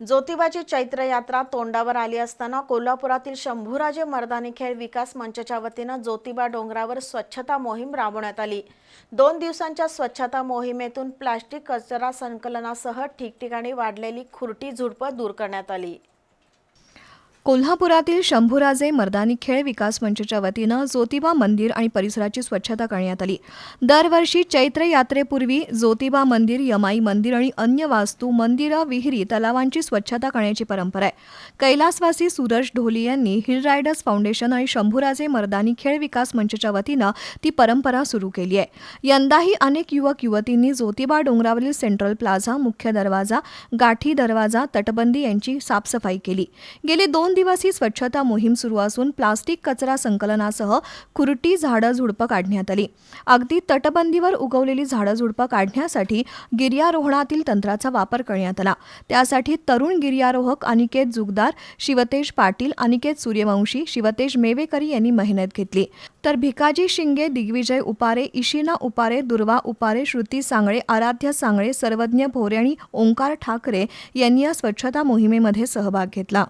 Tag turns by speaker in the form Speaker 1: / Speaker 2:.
Speaker 1: ज्योतिबाची चैत्र यात्रा तोंडावर आली असताना कोल्हापुरातील शंभूराजे मर्दानी खेळ विकास मंचच्या वतीनं ज्योतिबा डोंगरावर स्वच्छता मोहीम राबवण्यात आली. दोन दिवसांच्या स्वच्छता मोहिमेतून प्लास्टिक कचरा संकलनासह ठिकठिकाणी वाढलेली खुरटी झुडपं दूर करण्यात आली.
Speaker 2: कोल्हापुरातील शंभूराजे मर्दानी खेळ विकास मंचच्या वतीनं ज्योतिबा मंदिर आणि परिसराची स्वच्छता करण्यात आली. दरवर्षी चैत्र यात्रेपूर्वी ज्योतिबा मंदिर यमाई मंदिर आणि अन्य वास्तू मंदिरं विहिरी तलावांची स्वच्छता करण्याची परंपरा आहे. कैलासवासी सूरज ढोली यांनी हिल रायडर्स फाउंडेशन आणि शंभूराजे मर्दानी खेळ विकास मंचच्या वतीनं ती परंपरा सुरू केली आहे. यंदाही अनेक युवक युवतींनी ज्योतिबा डोंगरावरील सेंट्रल प्लाझा मुख्य दरवाजा गाठी दरवाजा तटबंदी यांची साफसफाई केली. गेले दोन दिवस ही स्वच्छता मोहीम सुरू असून प्लास्टिक कचरा संकलनासह खुरटी झाडं झुडपं काढण्यात आली. अगदी तटबंदीवर उगवलेली झाडं झुडपं काढण्यासाठी गिर्यारोहणातील तंत्राचा वापर करण्यात आला. त्यासाठी तरुण गिर्यारोहक अनिकेत जुगदार शिवतेश पाटील अनिकेत सूर्यवंशी शिवतेश मेवेकरी यांनी मेहनत घेतली. तर भिकाजी शिंगे दिग्विजय उपारे इशिना उपारे दुर्वा उपारे श्रुती सांगळे आराध्य सांगळे सर्वज्ञ भोरे आणि ओंकार ठाकरे यांनी या स्वच्छता मोहिमेमध्ये सहभाग घेतला.